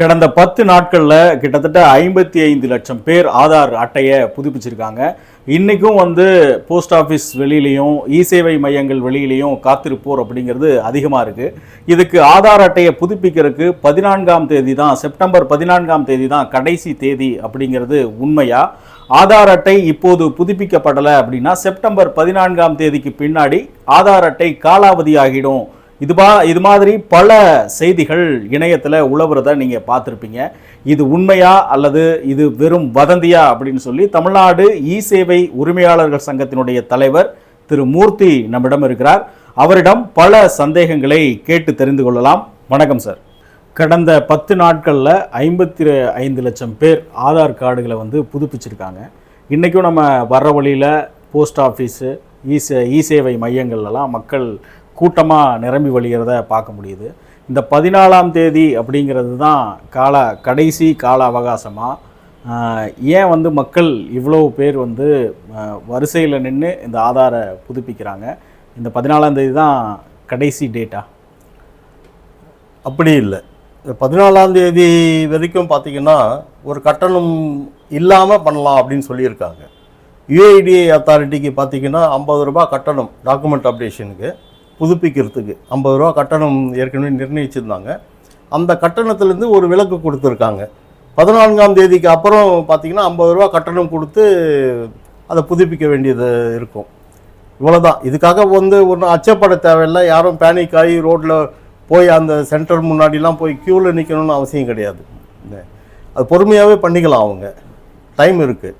கடந்த பத்து நாட்களில் கிட்டத்தட்ட ஐம்பத்தி ஐந்து லட்சம் பேர் ஆதார் அட்டையை புதுப்பிச்சிருக்காங்க. இன்றைக்கும் வந்து போஸ்ட் ஆஃபீஸ் வெளியிலையும் இ சேவை மையங்கள் வெளியிலையும் காத்திருப்போர் அப்படிங்கிறது அதிகமாக இருக்குது இதுக்கு ஆதார் அட்டையை புதுப்பிக்கிறதுக்கு பதினான்காம் தேதி தான் செப்டம்பர் பதினான்காம் தேதி தான் கடைசி தேதி அப்படிங்கிறது உண்மையா? ஆதார் அட்டை இப்போது புதுப்பிக்கப்படலை அப்படின்னா செப்டம்பர் பதினான்காம் தேதிக்கு பின்னாடி ஆதார் அட்டை காலாவதி ஆகிடும் இது பா இது மாதிரி பல செய்திகள் இணையத்தில் உழவுறத நீங்கள் பார்த்துருப்பீங்க. இது உண்மையா அல்லது இது வெறும் வதந்தியா அப்படின்னு சொல்லி தமிழ்நாடு இ சேவை உரிமையாளர்கள் சங்கத்தினுடைய தலைவர் திரு மூர்த்தி நம்மிடம் இருக்கிறார். அவரிடம் பல சந்தேகங்களை கேட்டு தெரிந்து கொள்ளலாம். வணக்கம் சார். கடந்த பத்து நாட்களில் ஐம்பத்தி ஐந்து லட்சம் பேர் ஆதார் கார்டுகளை வந்து புதுப்பிச்சிருக்காங்க. இன்றைக்கும் நம்ம வர்ற வழியில் போஸ்ட் ஆஃபீஸு இ சே இ சேவை மையங்கள்லாம் மக்கள் கூட்டமாக நிரம்பி வழிகிறத பார்க்க முடியுது. இந்த பதினாலாம் தேதி அப்படிங்கிறது தான் கால கடைசி கால அவகாசமாக ஏன் வந்து மக்கள் இவ்வளோ பேர் வந்து வரிசையில் நின்று இந்த ஆதாரை புதுப்பிக்கிறாங்க? இந்த பதினாலாம் தேதி தான் கடைசி டேட்டா. அப்படி இல்லை. இந்த பதினாலாம் தேதி வரைக்கும் பார்த்தீங்கன்னா ஒரு கட்டணம் இல்லாமல் பண்ணலாம் அப்படின்னு சொல்லியிருக்காங்க. யுஐடிஏ அத்தாரிட்டிக்கு பார்த்தீங்கன்னா ஐம்பது ரூபா கட்டணம் டாக்குமெண்ட் அப்டேஷனுக்கு புதுப்பிக்கிறதுக்கு ஐம்பது ரூபா கட்டணம் ஏற்கனவே நிர்ணயிச்சிருந்தாங்க. அந்த கட்டணத்துலேருந்து ஒரு விலக்கு கொடுத்துருக்காங்க. பதினான்காம் தேதிக்கு அப்புறம் பார்த்தீங்கன்னா ஐம்பது ரூபா கட்டணம் கொடுத்து அதை புதுப்பிக்க வேண்டியது இருக்கும். இவ்வளோதான் இதுக்காக வந்து ஒன்றும் அச்சப்பட தேவையில்லை. யாரும் பேனிக் ஆகி ரோட்டில் போய் அந்த சென்டர் முன்னாடிலாம் போய் க்யூவில் நிற்கணும்னு அவசியம் கிடையாது. அது பொறுமையாகவே பண்ணிக்கலாம் அவங்க. டைம் இருக்குது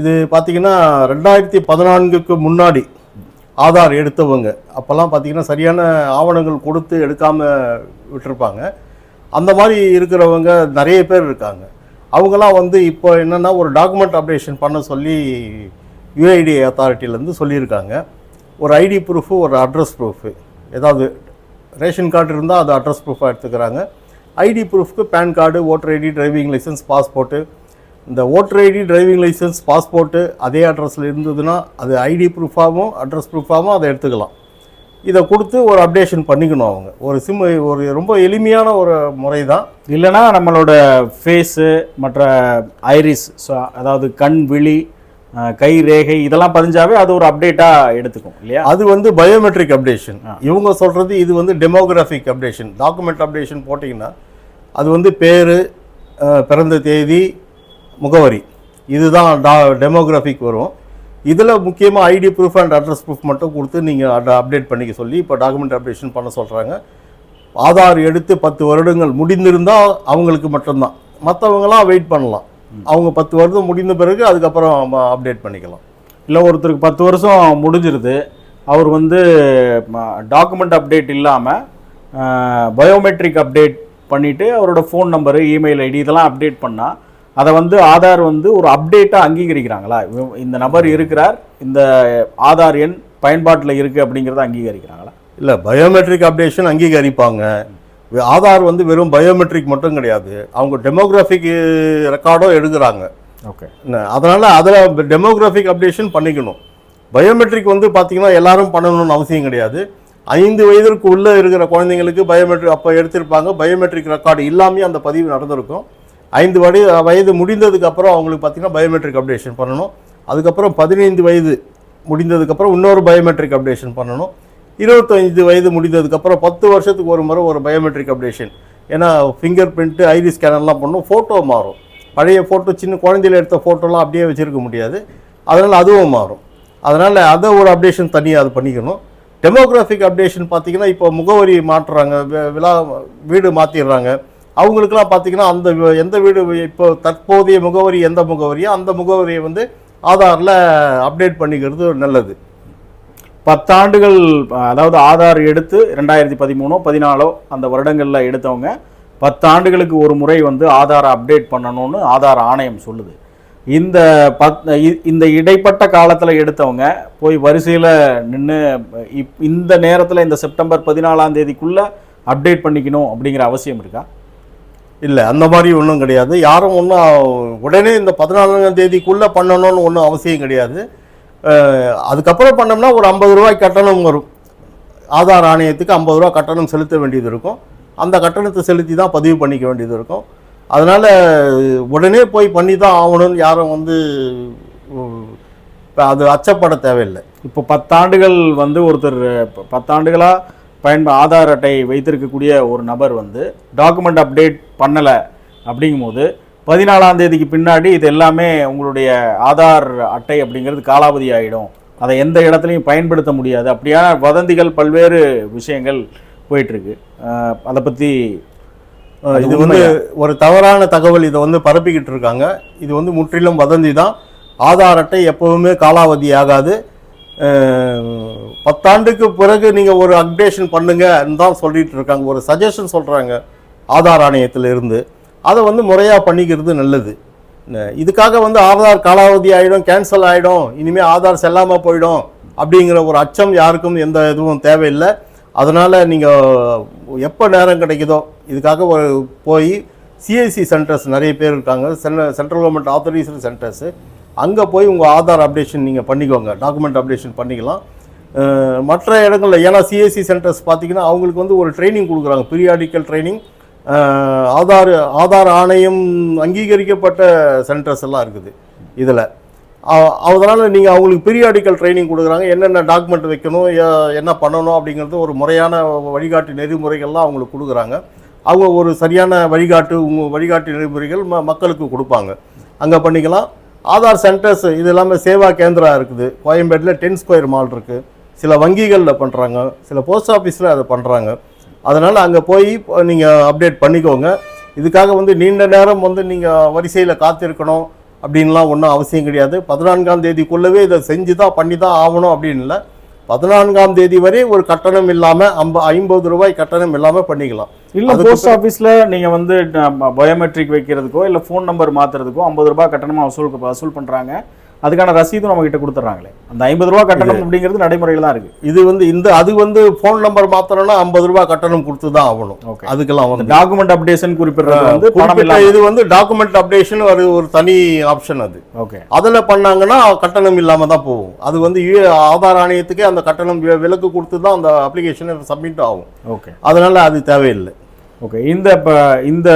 இது பார்த்திங்கன்னா ரெண்டாயிரத்தி பதினான்குக்கு முன்னாடி ஆதார் எடுத்தவங்க. அப்போல்லாம் பார்த்தீங்கன்னா சரியான ஆவணங்கள் கொடுத்து எடுக்காமல் விட்டுருப்பாங்க. அந்த மாதிரி இருக்கிறவங்க நிறைய பேர் இருக்காங்க. அவங்களாம் வந்து இப்போ என்னென்னா ஒரு டாக்குமெண்ட் அப்டேஷன் பண்ண சொல்லி யுஐடி அத்தாரிட்டியிலேருந்து சொல்லியிருக்காங்க. ஒரு ஐடி ப்ரூஃபு ஒரு அட்ரஸ் ப்ரூஃபு ஏதாவது ரேஷன் கார்டு இருந்தால் அது அட்ரஸ் ப்ரூஃபாக எடுத்துக்கிறாங்க. ID ப்ரூஃப்க்கு PAN card voter ID driving licence passport இந்த voter ID driving licence passport அதே அட்ரஸில் இருந்ததுன்னா அது ஐடி ப்ரூஃபாகவும் அட்ரஸ் ப்ரூஃபாகவும் அதை எடுத்துக்கலாம். இதை கொடுத்து ஒரு அப்டேஷன் பண்ணிக்கணும் அவங்க. ஒரு சிம் ஒரு ரொம்ப எளிமையான ஒரு முறை தான் இல்லைன்னா நம்மளோட ஃபேஸு மற்ற ஐரிஸ் ஸோ அதாவது கண் விழி கை ரேகை இதெல்லாம் பதிஞ்சாவே அது ஒரு அப்டேட்டாக எடுத்துக்கும் இல்லையா? அது வந்து பயோமெட்ரிக் அப்டேஷன் இவங்க சொல்கிறது இது வந்து டெமோகிராஃபிக் அப்டேஷன் டாக்குமெண்ட் அப்டேஷன் போட்டிங்கன்னா அது வந்து பேர் பிறந்த தேதி முகவரி. இதுதான் டா டெமோகிராஃபிக் வரும். இதில் முக்கியமாக ID proof and address proof மட்டும் கொடுத்து நீங்கள் அதை அப்டேட் பண்ணிக்க சொல்லி இப்போ டாக்குமெண்ட் அப்டேஷன் பண்ண சொல்கிறாங்க ஆதார் எடுத்து பத்து வருடங்கள் முடிந்திருந்தால் அவங்களுக்கு மட்டும்தான். மற்றவங்களாம் வெயிட் பண்ணலாம். அவங்க பத்து வருடம் முடிந்த பிறகு அதுக்கப்புறம் அப்டேட் பண்ணிக்கலாம். இல்லை ஒருத்தருக்கு பத்து வருஷம் முடிஞ்சிருது. அவர் வந்து டாக்குமெண்ட் அப்டேட் இல்லாமல் பயோமெட்ரிக் அப்டேட் பண்ணிவிட்டு அவரோட ஃபோன் நம்பரு இமெயில் ஐடி இதெல்லாம் அப்டேட் பண்ணால் அதை வந்து ஆதார் வந்து ஒரு அப்டேட்டாக அங்கீகரிக்கிறாங்களா? இந்த நபர் இருக்கிறார் இந்த ஆதார் எண் பயன்பாட்டில் இருக்குது அப்படிங்கிறத அங்கீகரிக்கிறாங்களா? இல்லை பயோமெட்ரிக் அப்டேஷன் அங்கீகரிப்பாங்க. ஆதார் வந்து வெறும் பயோமெட்ரிக் மட்டும் கிடையாது. அவங்க டெமோகிராஃபிக் ரெக்கார்டும் எடுக்கிறாங்க. ஓகே. அதனால அதில் டெமோகிராஃபிக் அப்டேஷன் பண்ணிக்கணும். பயோமெட்ரிக் வந்து பார்த்தீங்கன்னா எல்லாரும் பண்ணணும்னு அவசியம் கிடையாது. ஐந்து வயதிற்கு உள்ளே இருக்கிற குழந்தைங்களுக்கு பயோமெட்ரிக் அப்போ எடுத்திருப்பாங்க. பயோமெட்ரிக் ரெக்கார்டு இல்லாமே அந்த பதிவு நடந்திருக்கும். ஐந்து வயது வயது முடிந்ததுக்கப்புறம் அவங்களுக்கு பார்த்தீங்கன்னா பயோமெட்ரிக் அப்டேஷன் பண்ணணும். அதுக்கப்புறம் பதினைந்து வயது முடிந்ததுக்கப்புறம் இன்னொரு பயோமெட்ரிக் அப்டேஷன் பண்ணணும். இருபத்தஞ்சி வயது முடிந்ததுக்கப்புறம் பத்து வருஷத்துக்கு ஒரு முறை ஒரு பயோமெட்ரிக் அப்டேஷன் ஏன்னா ஃபிங்கர் பிரிண்ட்டு ஐரி ஸ்கேனர்லாம் பண்ணணும். ஃபோட்டோ மாறும். பழைய ஃபோட்டோ சின்ன குழந்தையில் எடுத்த ஃபோட்டோலாம் அப்படியே வச்சுருக்க முடியாது. அதனால் அதுவும் மாறும். அதனால் அதை ஒரு அப்டேஷன் தனியாக அது பண்ணிக்கணும். டெமோகிராஃபிக் அப்டேஷன் பார்த்திங்கன்னா இப்போ முகவரி மாற்றுறாங்க. விழா வீடு மாற்றிடுறாங்க அவங்களுக்குலாம் பார்த்தீங்கன்னா அந்த எந்த வீடு இப்போ தற்போதைய முகவரி எந்த முகவரியோ அந்த முகவரியை வந்து ஆதாரில் அப்டேட் பண்ணிக்கிறது நல்லது. பத்தாண்டுகள் அதாவது ஆதார் எடுத்து ரெண்டாயிரத்தி பதிமூணோ பதினாலோ அந்த வருடங்களில் எடுத்தவங்க பத்தாண்டுகளுக்கு ஒரு முறை வந்து ஆதாரை அப்டேட் பண்ணணும்னு ஆதார் ஆணையம் சொல்லுது. இந்த பத் இ- இந்த இடைப்பட்ட காலத்தில் எடுத்தவங்க போய் வரிசையில் நின்று இப் இந்த நேரத்தில் இந்த செப்டம்பர் பதினாலாம் தேதிக்குள்ளே அப்டேட் பண்ணிக்கணும் அப்படிங்கிற அவசியம் இருக்கா? இல்லை அந்த மாதிரி ஒன்றும் கிடையாது. யாரும் ஒன்றும் உடனே இந்த பதினாலாம் தேதிக்குள்ளே பண்ணணும்னு ஒன்றும் அவசியம் கிடையாது. அதுக்கப்புறம் பண்ணோம்னா ஒரு ஐம்பது ரூபாய் கட்டணம் வரும். ஆதார் ஆணையத்துக்கு ஐம்பது ரூபா கட்டணம் செலுத்த வேண்டியது இருக்கும். அந்த கட்டணத்தை செலுத்தி தான் பதிவு பண்ணிக்க வேண்டியது இருக்கும். அதனால் உடனே போய் பண்ணி தான் ஆகணும்னு யாரும் வந்து அது அச்சப்பட தேவையில்லை. இப்போ பத்தாண்டுகள் வந்து ஒருத்தர் பத்தாண்டுகளாக பயன்ப ஆதார் அட்டை வைத்திருக்கக்கூடிய ஒரு நபர் வந்து டாக்குமெண்ட் அப்டேட் பண்ணலை அப்படிங்கும்போது பதினாலாம் தேதிக்கு பின்னாடி இது எல்லாமே உங்களுடைய ஆதார் அட்டை அப்படிங்கிறது காலாவதி ஆகிடும் அதை எந்த இடத்துலையும் பயன்படுத்த முடியாது. அப்படியான வதந்திகள் பல்வேறு விஷயங்கள் போயிட்டுருக்கு. அதை பற்றி இது வந்து ஒரு தவறான தகவல் இதை வந்து பரப்பிக்கிட்டு இருக்காங்க இது வந்து முற்றிலும் வதந்தி தான் ஆதார் அட்டை எப்பவுமே காலாவதி ஆகாது. பத்தாண்டுக்கு பிறகு நீங்கள் ஒரு அப்டேஷன் பண்ணுங்கன்னு தான் சொல்லிட்டு இருக்காங்க. ஒரு சஜஷன் சொல்கிறாங்க ஆதார் ஆணையத்தில் இருந்து அதை வந்து முறையாக பண்ணிக்கிறது நல்லது. இதுக்காக வந்து ஆதார் காலாவதி ஆகிடும் கேன்சல் ஆகிடும் இனிமேல் ஆதார் செல்லாமல் போயிடும் அப்படிங்கிற ஒரு அச்சம் யாருக்கும் எந்த இதுவும் தேவையில்லை. அதனால் நீங்கள் எப்போ நேரம் கிடைக்குதோ இதுக்காக ஒரு போய் சிஎஸ்சி சென்டர்ஸ் நிறைய பேர் இருக்காங்க. சென்ட்ரல் கவர்மெண்ட் ஆத்தரைஸ்டு சென்டர்ஸு அங்கே போய் உங்கள் ஆதார் அப்டேஷன் நீங்கள் பண்ணிக்கோங்க. டாக்குமெண்ட் அப்டேஷன் பண்ணிக்கலாம். மற்ற இடங்களில் ஏன்னா சிஎஸ்சி சென்டர்ஸ் பார்த்தீங்கன்னா அவங்களுக்கு வந்து ஒரு ட்ரைனிங் கொடுக்குறாங்க. பீரியாடிக்கல் ட்ரைனிங் ஆதார் ஆதார் ஆணையம் அங்கீகரிக்கப்பட்ட சென்டர்ஸ் எல்லாம் இருக்குது இதில். அதனால் நீங்கள் அவங்களுக்கு பீரியாடிக்கல் ட்ரைனிங் கொடுக்குறாங்க. என்னென்ன டாக்குமெண்ட் வைக்கணும் என்ன பண்ணணும் அப்படிங்கிறது ஒரு முறையான வழிகாட்டு நெறிமுறைகள்லாம் அவங்களுக்கு கொடுக்குறாங்க. அவங்க ஒரு சரியான வழிகாட்டு உங்கள் வழிகாட்டு நெறிமுறைகள் ம மக்களுக்கு கொடுப்பாங்க. அங்கே பண்ணிக்கலாம். ஆதார் சென்டர்ஸ் இது எல்லாமே சேவா கேந்திரா இருக்குது. கோயம்பேட்டில் டென் ஸ்கொயர் மால் இருக்குது சில வங்கிகளில் பண்ணுறாங்க சில போஸ்ட் ஆஃபீஸில் அதை பண்ணுறாங்க அதனால் அங்கே போய் நீங்கள் அப்டேட் பண்ணிக்கோங்க. இதுக்காக வந்து நீண்ட நேரம் வந்து நீங்கள் வரிசையில் காத்திருக்கணும் அப்படின்லாம் ஒன்றும் அவசியம் கிடையாது. பதினான்காம் தேதிக்குள்ளவே இதை செஞ்சு தான் பண்ணி தான் ஆகணும் அப்படின்னு இல்லை. பதினான்காம் தேதி வரை ஒரு கட்டணம் இல்லாமல் ஐம்ப ஐம்பது ரூபாய் கட்டணம் இல்லாமல் பண்ணிக்கலாம். இல்லை போஸ்ட் ஆஃபீஸில் நீங்கள் வந்து பயோமெட்ரிக் வைக்கிறதுக்கோ இல்லை ஃபோன் நம்பர் மாற்றுறதுக்கோ ஐம்பது ரூபாய் கட்டணமாக வசூல் வசூல் பண்ணுறாங்க அதுக்கான ரசீதும் நம்ம கிட்ட கொடுத்துட்றாங்களே. அந்த ஐம்பது ரூபா கட்டணம் அப்படிங்கிறது நடைமுறையில் தான் இருக்குது இது வந்து இந்த அது வந்து ஃபோன் நம்பர் மாத்திரம்னா ஐம்பது ரூபாய் கட்டணம் கொடுத்து தான் ஆகணும். ஓகே அதுக்கெல்லாம் வந்து டாக்குமெண்ட் அப்டேஷன் குறிப்பிடுறது வந்து பணம் இது வந்து டாக்குமெண்ட் அப்டேஷன் ஒரு ஒரு தனி ஆப்ஷன் அது. ஓகே அதில் பண்ணாங்கன்னா கட்டணம் இல்லாமல் தான் போகும். அது வந்து ஆதார் ஆணையத்துக்கே அந்த கட்டணம் விலக்கு கொடுத்து தான் அந்த அப்ளிகேஷனை சப்மிட் ஆகும். ஓகே அதனால அது தேவையில்லை. ஓகே இந்த இப்போ இந்த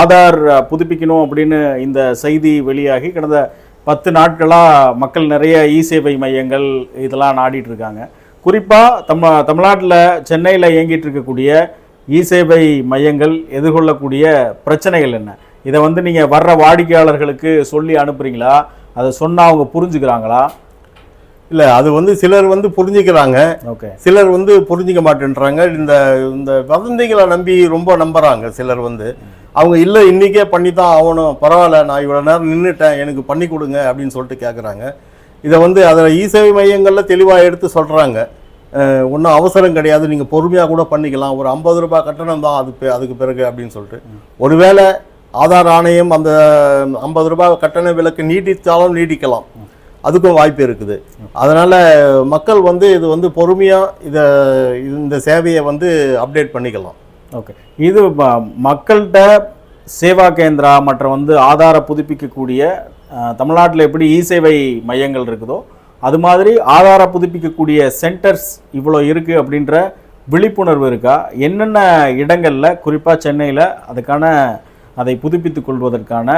ஆதார் புதுப்பிக்கணும் அப்படின்னு இந்த செய்தி வெளியாகி கடந்த பத்து நாட்களாக மக்கள் நிறைய இ சேவை மையங்கள் இதெல்லாம் நாடிட்டு இருக்காங்க. குறிப்பாக தம்ம தமிழ்நாட்டில் சென்னையில் இயங்கிட்டு இருக்கக்கூடிய இ சேவை மையங்கள் எதிர்கொள்ளக்கூடிய பிரச்சனைகள் என்ன? இதை வந்து நீங்கள் வர்ற வாடிக்கையாளர்களுக்கு சொல்லி அனுப்புறீங்களா? அதை சொன்னால் அவங்க புரிஞ்சுக்கிறாங்களா? இல்லை அது வந்து சிலர் வந்து புரிஞ்சுக்கிறாங்க. ஓகே. சிலர் வந்து புரிஞ்சிக்க மாட்டேன்றாங்க. இந்த இந்த வதந்திகளை நம்பி ரொம்ப நம்புறாங்க சிலர் வந்து. அவங்க இல்லை இன்றைக்கே பண்ணி தான் ஆகணும். பரவாயில்ல நான் இவ்வளோ நேரம் நின்றுட்டேன் எனக்கு பண்ணி கொடுங்க அப்படின்னு சொல்லிட்டு கேட்குறாங்க இதை வந்து அதில் இ சேவை மையங்களில் தெளிவாக எடுத்து சொல்கிறாங்க ஒன்றும் அவசரம் கிடையாது. நீங்கள் பொறுமையாக கூட பண்ணிக்கலாம். ஒரு ஐம்பது ரூபாய் கட்டணம் தான் அது அதுக்கு பிறகு அப்படின்னு சொல்லிட்டு. ஒருவேளை ஆதார் ஆணையம் அந்த ஐம்பது ரூபாய் கட்டண விலக்கு நீட்டித்தாலும் நீட்டிக்கலாம். அதுக்கும் வாய்ப்பு இருக்குது. அதனால் மக்கள் வந்து இது வந்து பொறுமையாக இதை இந்த சேவையை வந்து அப்டேட் பண்ணிக்கலாம். ஓகே இது மக்கள்கிட்ட சேவா கேந்திரா மற்ற வந்து ஆதார புதுப்பிக்கக்கூடிய தமிழ்நாட்டில் எப்படி இ சேவை மையங்கள் இருக்குதோ அது மாதிரி ஆதார புதுப்பிக்கக்கூடிய சென்டர்ஸ் இவ்வளோ இருக்குது அப்படின்ற விழிப்புணர்வு இருக்கா? என்னென்ன இடங்களில் குறிப்பாக சென்னையில் அதுக்கான அதை புதுப்பித்து கொள்வதற்கான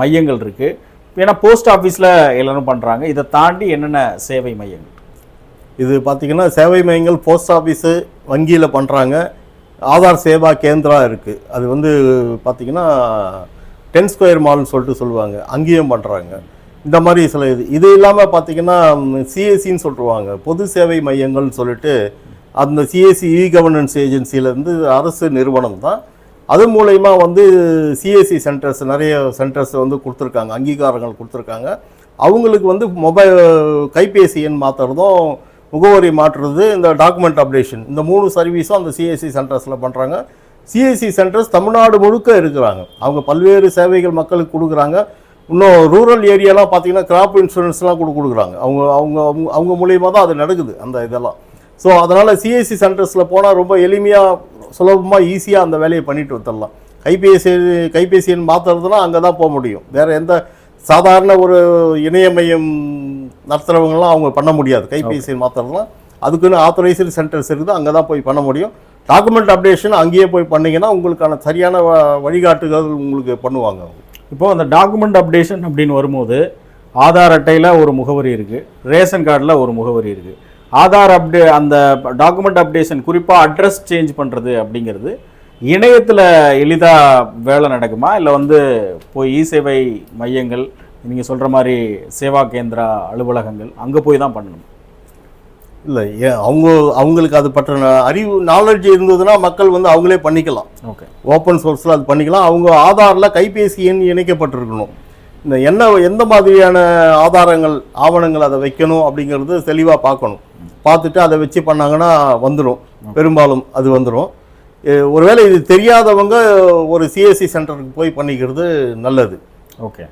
மையங்கள் இருக்குது ஏன்னா போஸ்ட் ஆஃபீஸில் எல்லோரும் பண்ணுறாங்க இதை தாண்டி என்னென்ன சேவை மையங்கள்? இது பார்த்திங்கன்னா சேவை மையங்கள் போஸ்ட் ஆஃபீஸு வங்கியில் பண்ணுறாங்க ஆதார் சேவா கேந்திரா இருக்குது அது வந்து பார்த்திங்கன்னா டென் ஸ்கொயர் மால்னு சொல்லிட்டு சொல்லுவாங்க. அங்கேயும் பண்ணுறாங்க இந்த மாதிரி சில இது. இது இல்லாமல் பார்த்தீங்கன்னா சிஎஸ்சின்னு சொல்லுவாங்க பொது சேவை மையங்கள்னு சொல்லிட்டு அந்த சிஎஸ்சி இ கவர்னன்ஸ் ஏஜென்சியிலேருந்து அரசு நிறுவனம் தான். அது மூலயமா வந்து சிஎஸ்சி சென்டர்ஸ் நிறைய சென்டர்ஸ் வந்து கொடுத்துருக்காங்க. அங்கீகாரங்கள் கொடுத்துருக்காங்க. அவங்களுக்கு வந்து மொபைல் கைபேசி எண் மாற்றுறதும் முகவரி மாற்றுறது இந்த டாக்குமெண்ட் அப்டேஷன் இந்த மூணு சர்வீஸும் அந்த சிஎஸ்சி சென்டர்ஸில் பண்ணுறாங்க சிஎஸ்சி சென்டர்ஸ் தமிழ்நாடு முழுக்க இருக்கிறாங்க. அவங்க பல்வேறு சேவைகள் மக்களுக்கு கொடுக்குறாங்க. இன்னும் ரூரல் ஏரியாலாம் பார்த்தீங்கன்னா கிராப் இன்சூரன்ஸ்லாம் கூட கொடுக்குறாங்க. அவங்க அவங்க அவங்க அவங்க மூலியமாக தான் அது நடக்குது அந்த இதெல்லாம். ஸோ அதனால் சிஎஸ்சி சென்டர்ஸில் போனால் ரொம்ப எளிமையாக சுலபமாக ஈஸியாக அந்த வேலையை பண்ணிட்டு வந்துடலாம். கைபேசி கைபேசி மாற்றுறதுனா அங்கே தான் போக முடியும். வேறு எந்த சாதாரண ஒரு இணைய மையம் நடத்துகிறவங்களாம் அவங்க பண்ண முடியாது. கைபேசி மாற்றுறதுலாம் அதுக்குன்னு ஆத்தரைஸ்டு சென்டர்ஸ் இருக்குது. அங்கே தான் போய் பண்ண முடியும். டாக்குமெண்ட் அப்டேஷன் அங்கேயே போய் பண்ணீங்கன்னா உங்களுக்கான சரியான வ- வழிகாட்டுதல் உங்களுக்கு பண்ணுவாங்க அவங்க. இப்போ அந்த டாக்குமெண்ட் அப்டேஷன் அப்படின்னு வரும்போது ஆதார் அட்டையில் ஒரு முகவரி இருக்குது ரேஷன் கார்டில் ஒரு முகவரி இருக்குது ஆதார் அப்டே அந்த டாக்குமெண்ட் அப்டேஷன் குறிப்பாக அட்ரஸ் சேஞ்ச் பண்ணுறது அப்படிங்கிறது இணையத்தில் எளிதாக வேலை நடக்குமா? இல்லை வந்து போய் இ சேவை மையங்கள் நீங்கள் சொல்கிற மாதிரி சேவா கேந்திரா அலுவலகங்கள் அங்கே போய் தான் பண்ணணும். இல்லை ஏன் அவங்க அவங்களுக்கு அது பற்றின அறிவு நாலேஜ் இருந்ததுன்னா மக்கள் வந்து அவங்களே பண்ணிக்கலாம். ஓகே. ஓப்பன் சோர்ஸில் அது பண்ணிக்கலாம். அவங்க ஆதாரில் கைபேசி எண் இணைக்கப்பட்டிருக்கணும். இந்த என்ன எந்த மாதிரியான ஆதாரங்கள் ஆவணங்கள் அதை வைக்கணும் அப்படிங்கிறது தெளிவாக பார்க்கணும். பார்த்துட்டு அதை வச்சு பண்ணாங்கன்னா வந்துடும் பெரும்பாலும் அது வந்துடும் ஒருவேளை இது தெரியாதவங்க ஒரு சிஎஸ்சி சென்டருக்கு போய் பண்ணிக்கிறது நல்லது. ஓகே.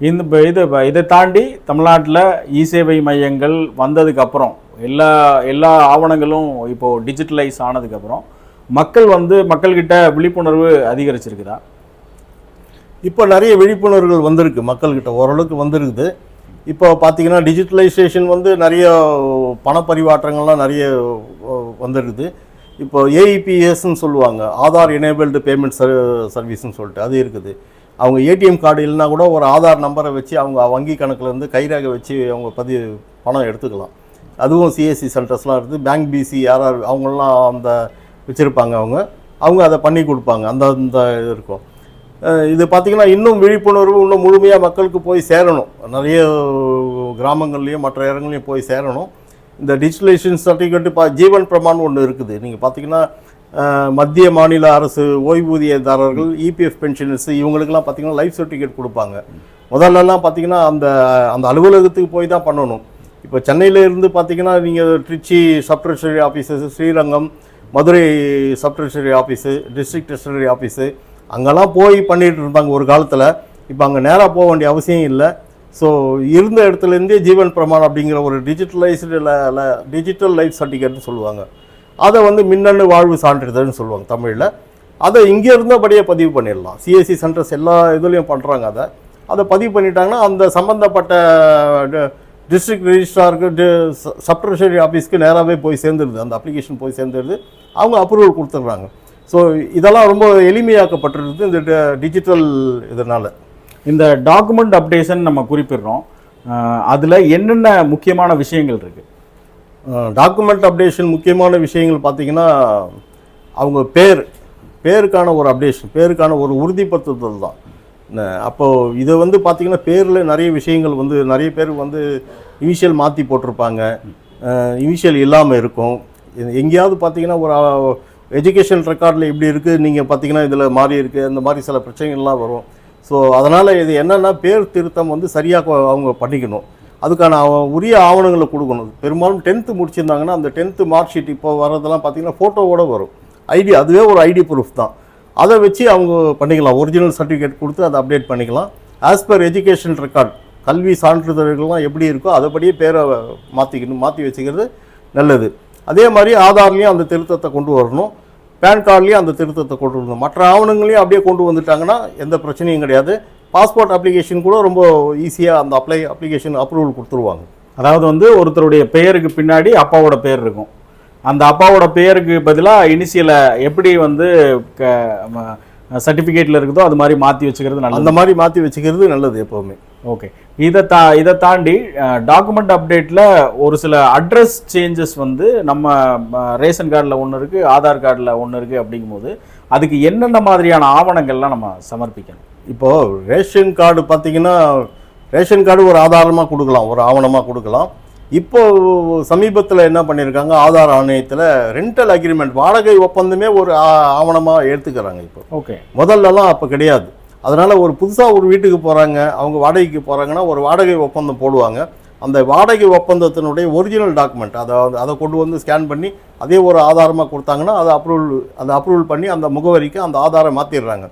இந்த இது இதை தாண்டி தமிழ்நாட்டில் இ சேவை மையங்கள் வந்ததுக்கப்புறம் எல்லா எல்லா ஆவணங்களும் இப்போது டிஜிட்டலைஸ் ஆனதுக்கப்புறம் மக்கள் வந்து மக்கள்கிட்ட விழிப்புணர்வு அதிகரிச்சிருக்குதா? இப்போ நிறைய விழிப்புணர்வுகள் வந்திருக்கு மக்கள்கிட்ட ஓரளவுக்கு வந்திருக்குது. இப்போ பார்த்தீங்கன்னா டிஜிட்டலைசேஷன் வந்து நிறைய பண பரிவாற்றங்கள்லாம் நிறைய வந்துருக்குது வந்திருக்குது. இப்போ ஏஇபிஎஸ்ன்னு சொல்லுவாங்க ஆதார் எனேபிள்டு பேமெண்ட் சர்வீஸ்ன்னு சொல்லிட்டு அது இருக்குது. அவங்க ஏடிஎம் கார்டு இல்லைனா கூட ஒரு ஆதார் நம்பரை வச்சு அவங்க வங்கி கணக்கிலேருந்து இருந்து வச்சு அவங்க பதிவு பணம் எடுத்துக்கலாம். அதுவும் சிஎஸ்சி சென்டர்ஸ்லாம் இருக்குது பேங்க் பிசி யாரார் அவங்களாம் அந்த வச்சுருப்பாங்க அவங்க. அவங்க அதை பண்ணி கொடுப்பாங்க. அந்த அந்த இது இருக்கும். இது பார்த்திங்கன்னா இன்னும் விழிப்புணர்வு இன்னும் முழுமையாக மக்களுக்கு போய் சேரணும். நிறைய கிராமங்கள்லேயும் மற்ற இடங்கள்லையும் போய் சேரணும். இந்த டிஜிட்டலைசேஷன் சர்டிஃபிகேட் இப்போ ஜீவன் பிரமான் ஒன்று இருக்குது. நீங்கள் பார்த்தீங்கன்னா மத்திய மாநில அரசு ஓய்வூதியதாரர்கள் இபிஎஃப் பென்ஷனர்ஸ் இவங்களுக்கெல்லாம் பார்த்தீங்கன்னா லைஃப் சர்டிஃபிகேட் கொடுப்பாங்க. முதல்லலாம் பார்த்தீங்கன்னா அந்த அந்த அலுவலகத்துக்கு போய் தான் பண்ணணும். இப்போ சென்னையில இருந்து பார்த்தீங்கன்னா நீங்கள் Trichy sub treasury offices Srirangam Madurai sub treasury office district treasury office அங்கெல்லாம் போய் பண்ணிகிட்டு இருந்தாங்க ஒரு காலத்தில். இப்போ அங்கே நேராக போக வேண்டிய அவசியம் இல்லை. ஸோ இருந்த இடத்துலேருந்தே ஜீவன் பிரமாணம் அப்படிங்கிற ஒரு டிஜிட்டலைஸ்டு டிஜிட்டல் லைஃப் சர்டிஃபிகேட்னு சொல்லுவாங்க. அதை வந்து மின்னணு வாழ்வு சான்றிதழ்னு சொல்லுவாங்க தமிழில். அதை இங்கே இருந்தபடியே பதிவு பண்ணிடலாம். சிஎஸ்சி சென்டர்ஸ் எல்லா இதுலேயும் பண்ணுறாங்க அதை. அதை பதிவு பண்ணிட்டாங்கன்னா அந்த சம்மந்தப்பட்ட டிஸ்ட்ரிக்ட் ரெஜிஸ்ட்ராருக்கு சப் ட்ரெஷரி ஆஃபீஸ்க்கு நேராகவே போய் சேர்ந்துருது. அந்த அப்ளிகேஷன் போய் சேர்ந்துருது. அவங்க அப்ரூவல் கொடுத்துட்றாங்க. ஸோ இதெல்லாம் ரொம்ப எளிமையாக்கப்பட்டிருக்குது இந்த டிஜிட்டல் இதனால். இந்த டாக்குமெண்ட் அப்டேஷன் நம்ம குறிப்பிடுறோம். அதில் என்னென்ன முக்கியமான விஷயங்கள் இருக்குது டாக்குமெண்ட் அப்டேஷன் முக்கியமான விஷயங்கள் பார்த்தீங்கன்னா அவங்க பேர் பேருக்கான ஒரு அப்டேஷன் பேருக்கான ஒரு உறுதிப்படுத்துதல் தான். அப்போது இதை வந்து பார்த்திங்கன்னா பேரில் நிறைய விஷயங்கள் வந்து நிறைய பேர் வந்து இனிஷியல் மாற்றி போட்டிருப்பாங்க. இனிஷியல் இல்லாமல் இருக்கும். இது எங்கேயாவது பார்த்தீங்கன்னா ஒரு எஜுகேஷன் ரெக்கார்டில் இப்படி இருக்குது நீங்கள் பார்த்தீங்கன்னா இதில் மாறி இருக்குது அந்த மாதிரி சில பிரச்சனைகள்லாம் வரும். ஸோ அதனால் இது என்னென்னா பேர் திருத்தம் வந்து சரியாக அவங்க பண்ணிக்கணும். அதுக்கான உரிய ஆவணங்களை கொடுக்கணும். பெரும்பாலும் டென்த்து முடிச்சிருந்தாங்கன்னா அந்த டென்த்து மார்க் ஷீட் இப்போ வர்றதெல்லாம் பார்த்தீங்கன்னா ஃபோட்டோவோட வரும். ஐடி அதுவே ஒரு ஐடி ப்ரூஃப் தான். அதை வச்சு அவங்க பண்ணிக்கலாம். ஒரிஜினல் சர்டிஃபிகேட் கொடுத்து அதை அப்டேட் பண்ணிக்கலாம். ஆஸ் பர் எஜுகேஷன் ரெக்கார்ட் கல்வி சான்றிதழ்கள்லாம் எப்படி இருக்கோ அதைப்படியே பேரை மாற்றிக்கணும் மாற்றி வச்சுக்கிறது நல்லது. அதே மாதிரி ஆதார்லேயும் அந்த திருத்தத்தை கொண்டு வரணும். பேன் கார்ட்லேயும் அந்த திருத்தத்தை கொண்டு வரணும். மற்ற ஆவணங்களையும் அப்படியே கொண்டு வந்துட்டாங்கன்னா எந்த பிரச்சனையும் கிடையாது. பாஸ்போர்ட் அப்ளிகேஷன் கூட ரொம்ப ஈஸியாக அந்த அப்ளை அப்ளிகேஷன் அப்ரூவல் கொடுத்துருவாங்க. அதாவது வந்து ஒருத்தருடைய பெயருக்கு பின்னாடி அப்பாவோட பேர் இருக்கும். அந்த அப்பாவோட பெயருக்கு பதிலாக இனிஷியலை எப்படி வந்து சர்டிஃபிகேட்டில் இருக்குதோ அது மாதிரி மாற்றி வச்சுக்கிறது நல்லது. அந்த மாதிரி மாற்றி வச்சுக்கிறது நல்லது எப்போவுமே. ஓகே. இதை தா இதை தாண்டி டாக்குமெண்ட் அப்டேட்டில் ஒரு சில அட்ரஸ் சேஞ்சஸ் வந்து நம்ம ரேஷன் கார்டில் ஒன்று இருக்குது ஆதார் கார்டில் ஒன்று இருக்குது அப்படிங்கும்போது அதுக்கு என்னென்ன மாதிரியான ஆவணங்கள்லாம் நம்ம சமர்ப்பிக்கணும்? இப்போது ரேஷன் கார்டு பார்த்தீங்கன்னா ரேஷன் கார்டு ஒரு ஆதாரமாக கொடுக்கலாம் ஒரு ஆவணமாக கொடுக்கலாம். இப்போ சமீபத்தில் என்ன பண்ணியிருக்காங்க ஆதார் ஆணையத்தில் ரெண்டல் அக்ரிமெண்ட் வாடகை ஒப்பந்தமே ஒரு ஆவணமாக எடுத்துக்கிறாங்க இப்போ. ஓகே. முதல்லலாம் அப்போ கிடையாது. அதனால் ஒரு புதுசாக ஒரு வீட்டுக்கு போகிறாங்க அவங்க வாடகைக்கு போகிறாங்கன்னா ஒரு வாடகை ஒப்பந்தம் போடுவாங்க. அந்த வாடகை ஒப்பந்தத்தினுடைய ஒரிஜினல் டாக்குமெண்ட் அதை அதை கொண்டு வந்து ஸ்கேன் பண்ணி அதே ஒரு ஆதாரமாக கொடுத்தாங்கன்னா அதை அப்ரூவல் அதை அப்ரூவல் பண்ணி அந்த முகவரிக்கு அந்த ஆதாரம் மாற்றிடுறாங்க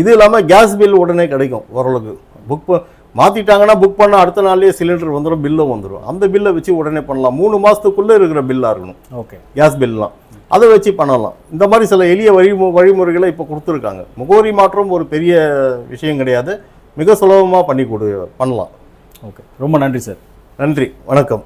இது இல்லாமல் கேஸ் பில் உடனே கிடைக்கும் ஓரளவுக்கு. புக் மாற்றிட்டாங்கன்னா புக் பண்ண அடுத்த நாள்லேயே சிலிண்டர் வந்துடும் பில்லும் வந்துடும் அந்த பில்லை வச்சு உடனே பண்ணலாம். மூணு மாதத்துக்குள்ளே இருக்கிற பில்லாக இருக்கணும். ஓகே. கேஸ் பில்லாம் அதை வச்சு பண்ணலாம். இந்த மாதிரி சில எளிய வழி வழிமுறைகளை இப்போ கொடுத்துருக்காங்க. முகவரி மாற்றம் ஒரு பெரிய விஷயம் கிடையாது. மிக சுலபமாக பண்ணி கொடு பண்ணலாம். ஓகே. ரொம்ப நன்றி சார். நன்றி வணக்கம்.